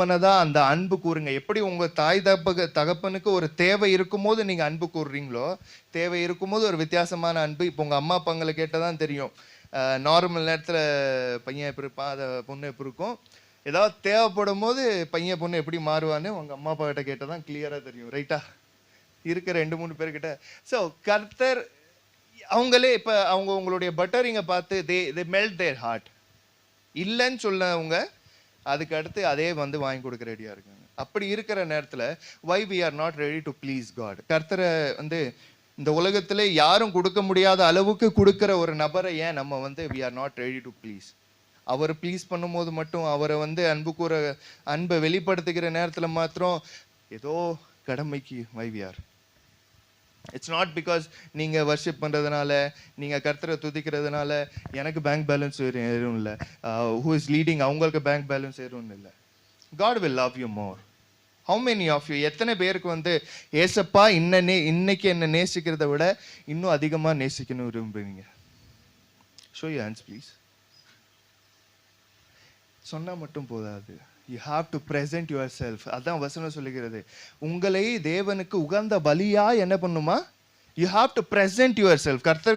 மனதா அந்த அன்பு கூறுங்க. எப்படி உங்க தாய் தப்பக தகப்பனுக்கு ஒரு தேவை இருக்கும்போது நீங்க அன்பு கூறுறீங்களோ தேவை இருக்கும்போது ஒரு வித்தியாசமான அன்பு. இப்போ உங்க அம்மா அப்பாங்களை கேட்டதான் தெரியும். நார்மல் நேரத்துல பையன் எப்படி இருப்பான் அதை பொண்ணு எப்படி இருக்கும். ஏதாவது தேவைப்படும் போது பையன் பொண்ணு எப்படி மாறுவான்னு உங்க அம்மா அப்பா கிட்ட கேட்டதான் கிளியரா தெரியும். ரைட்டா இருக்க ரெண்டு மூணு பேர்கிட்ட. ஸோ கர்த்தர் அவங்களே இப்போ அவங்க உங்களுடைய பட்டரிங்கை பார்த்து தே தே மெல்ட் தேர் ஹார்ட் இல்லைன்னு சொன்னவங்க அதுக்கு அடுத்து அதே வந்து வாங்கி கொடுக்க ரெடியாக இருக்காங்க. அப்படி இருக்கிற நேரத்தில் why we are not ready to please God கர்த்தரை வந்து இந்த உலகத்தில் யாரும் கொடுக்க முடியாத அளவுக்கு கொடுக்குற ஒரு நபரை ஏன் நம்ம வந்து we are not ready to please our please பண்ணும்போது மட்டும் அவரை வந்து அன்பு கூற அன்பை வெளிப்படுத்துகிற நேரத்தில் மாத்திரம் ஏதோ கடமைக்கு why we are it's not because நீங்கள் வர்ஷிப் பண்ணுறதுனால நீங்கள் கர்த்தரை துதிக்கிறதுனால எனக்கு பேங்க் பேலன்ஸ் ஏறும் இல்லை. ஹூ இஸ் லீடிங் அவங்களுக்கு பேங்க் பேலன்ஸ் ஏறும்னு இல்லை. God will love you more how many of you எத்தனை பேருக்கு வந்து ஏசப்பா இன்ன நே இன்னைக்கு என்ன நேசிக்கிறத விட இன்னும் அதிகமாக நேசிக்கணும் விரும்புவீங்க ஷோ யூ ஹேண்ட்ஸ் ப்ளீஸ் சொன்னால் மட்டும் போதாது. You have to present yourself அதான் வசனம் சொல்லுகிறது. உங்களை தேவனுக்கு உகந்த பலியா என்ன பண்ணுமா? You have to present yourself கர்த்தர்